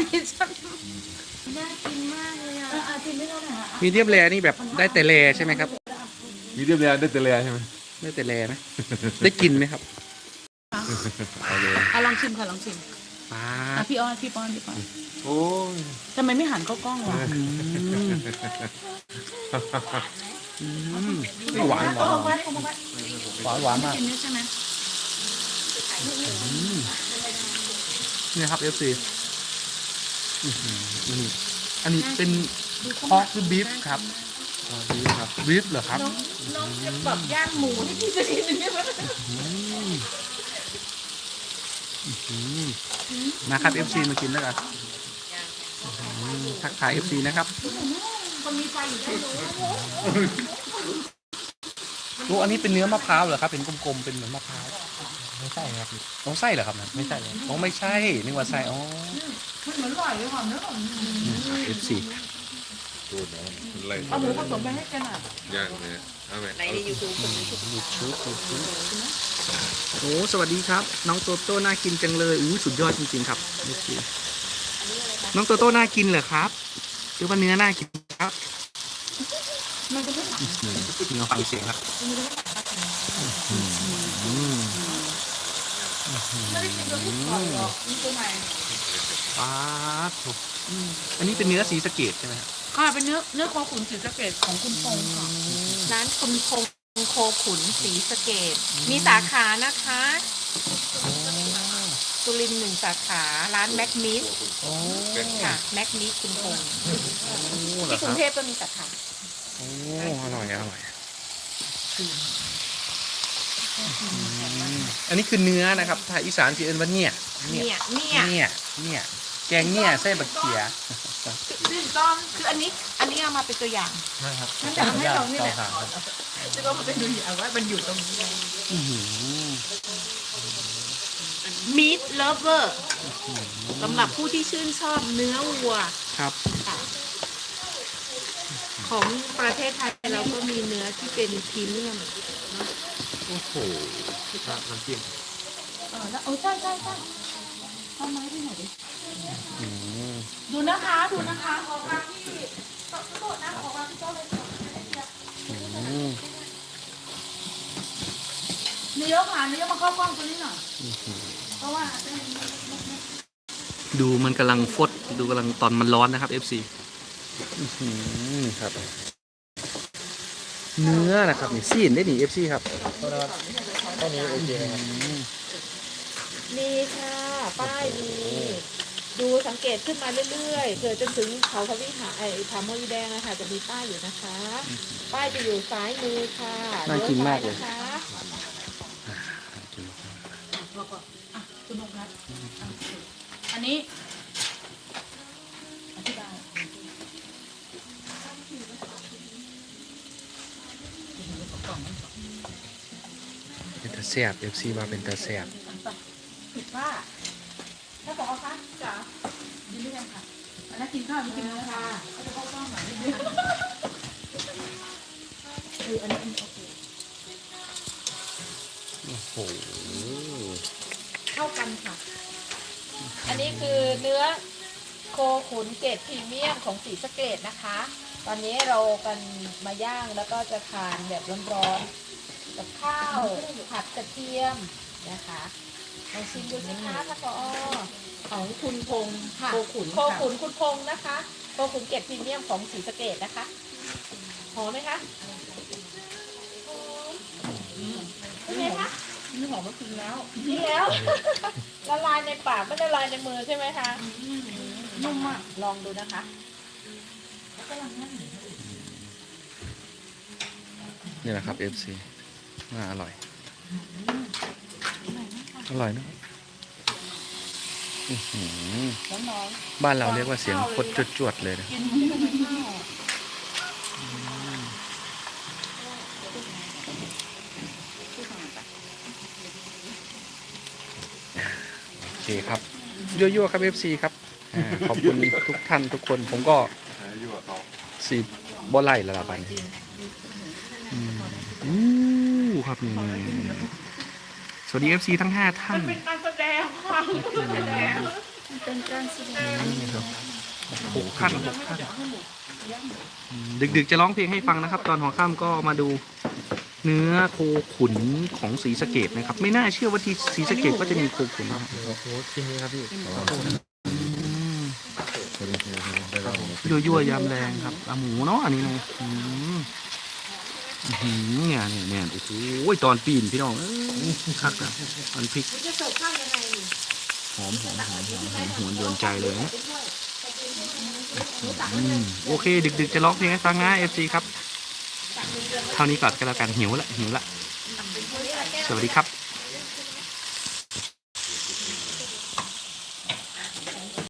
นี่ฉันน่ากินมากเลยอะอาทิตย์ไม่เท่าไหร่อะมีเดียมแรนี่แบบได้แต่แรใช่ไหมครับ มีเดียมแรได้แต่แรใช่ไหมได้แต่แรไหมได้กินไหมครับเอาเลยอะลองชิมค่ะลองชิมป้าอะดพี่อ้อนพี่ป้อนพี่ป้อนโอ้ยทำไมไม่หันเข้ากล้องวะอืมอืมหวานหวานหวานหวานหวานมากกินเยอะใช่ไหมนี่ครับ FC อื้ อหือนี่อันนี้เป็นพอกหรือบีฟครับดีครับบีฟเหรอครับน้องน้องจะแบบย่างหมูให้พี่จะกินหนึ่งได้ไหมอืมนะครับ FC มากินแล้วกันอืมทักทาย FC นะครับ คนมีไฟอยู่ด้วย โอ้อันนี้เป็นเนื้อมะพร้าวเหรอครับ เป็นกลมๆ เป็นเหมือนมะพร้าวไม่ใช่ครับน้องไส้เหรอครับนั่นไม่ใช่เลยอ๋อไม่ใช่นึกว่าไส้อ๋อ มันเหมือนอร่อยเลยหอมเนื้อหอม FC ดูนะมันไล่เอาหมูผสมไปให้กันอะย่างเลยเอาไหมในในยูทูบคนนี้ยูทูบยูทูบโอ้สวัสดีครับ น้องโตโต้น่ากินจังเลยอู้สุดยอดจริงๆครับ FC น้องโตโต้น่ากินเหรอครับหรือว่าเนื้อน่ากินครับ มันจะไม่หนักอืมเนื้อฟังเสียงครับอืมไม่ได้กินตัวที่ก่อนหรอกนี่ตัวใหม่ป๊าดถูกอืมอันนี้เป็นเนื้อสีสะเกดใช่ไหมครับค่ะเป็นเนื้อเนื้อคอขุนสีสะเกดของคุณพงษ์ค่ะร้านคุณพงษ์โคขุนศรีสะเกดมีสาขานะคะสุรินทร์หนึ่งสาขาร้านแม็กมิสโอ้ค่ะแม็กมิสคุณพงษ์เหรอที่คกรุรังบเทพก็มีสาขา โอ้อร่อยอร่อยอันนี้คือเนื้อนะครับถ้าอีสานจะเอิ้นว่าเนี่ยเนี่ย เนี่ยเนี่ย เนี่ย แกงเนี่ยไส้บักเขียซึ่งต้องคืออันนี้ อันนี้เอามาเป็นตัวอย่างนะครับฉันจะให้เรานี่แหละต่อหางครับจะก็มาเป็นดูอย่างว่ามันอยู่ตรงนี้อื้อหือมีดเลฟเวอร์สำหรับผู้ที่ชื่นชอบเนื้อวัว ครับค่ะ ของประเทศไทยเราก็มีเนื้อที่เป็นพรีเมียมโอ้โหน้ำจิ้มเออแล้วโอ้ใช่ใช่ใช่ทำไม้ที่ไหนดิอืมดูนะคะ ดูนะคะขอการที่ขอโทษนะขอการที่เจ้าเลยอืมนายกค่ะนายกมาเข้ากล้องตัวนี้หน่อยเพราะว่า ดูมันกำลังฟด ดูกำลังตอนมันร้อนนะครับ FC อื้อหื อครับ เนื้อนะครับนี่ซีนได้หนิ FC ครับตอนนี้โอเคครับมีค่ะ ป้ายมีดูสังเกตขึ้นมาเรื่อยๆเกิดจนถึงเขาพระวิหารไอ้ผาเมรีแดงนะคะจะมีป้ายอยู่นะคะ ป้ายจะอยู่ซ้ายมือค่ะน่ากินมากเลยลี้วซ้นะคะอะคุณนกนัทอะอันนี้อธิบาย เป็น ตาแซบ FC ว่าเป็นตาแซบผิดว่าถ้าบอกเอาคะจ๋ายินดียังค่ะอันนั้นกินข้าวม่กินแล้วค่ะเขาจะเข้ากล้องหน่อยนิดนึงเอออันนี้โอเคโอ้โหเข้ากันค่ะ อันนี้คือเนื้อโคขุนเกรดพรีเมียมของสีสเกตนะคะ ตอนนี้เรากันมาย่างแล้วก็จะทานแบบร้อนๆ กับข้าวผัดกระเทียมนะคะลองชิมดูสิคะท่านผอของคุณพงษ์ค่ะโคขุนโคขุนคุณพงษ์นะคะโคขุนเกรดพรีเมียมของสีสะเกตนะคะหอมไหมคะเป็นไงคะนี่หอมก็กินแล้วดีแล้ว ละลายในปากไม่ละลายในมือใช่ไหมคะนุ่มมากลองดูนะคะนี่แหละครับ FC น่าอร่อย อร่อยเนอะอื้อหือแล้วน้องบ้านเราเรียกว่าเสียงคดจวดๆเลยนะกินไม่ได้ข้าวโอเคครับยั่วๆครับ FC ครับอ่าขอบคุณทุกท่านทุกคนผมก็อยู่กับเขาสีบ่ไล่ละละบัดนอืมอู้ ครับนี่สวัสดี FC ทั้ง5ท่านเป็นการแสดงความแสดงอเป็นการแสดงนี่ครับหกขั้นหกขั้นอืมดึกๆจะร้องเพลงให้ฟังนะครับ ตอนหัวค่ำก็มาดูเนื้อโคขุนของศรีสะเกดนะครับ ไม่น่าเชื่อว่าที่ศรีสะเกดก็จะมีโคขุนนะครับโอ้โหชิ้นนี้ครับพี่อืมได้แล้วผมยั่วยั่วๆยำแรงครับเอาหมูเนาะอันนี้เนาะอืมอื้อหือ เนี่ยเนี่ยเนี่ยโอ้โหตอนปีนพี่น้องเอ้ยคักอะมันพริกจะเสิร์ฟข้าวยังไงนี่หอมหอมหอมหอมหอมหวนโดนใจเลยนะอืมโอเค ดึก ๆ จะร้องเพลงให้ฟังนะเอฟซีครับ เท่านี้ก่อนก็แล้วกันหิวละหิวละ สวัสดีครับ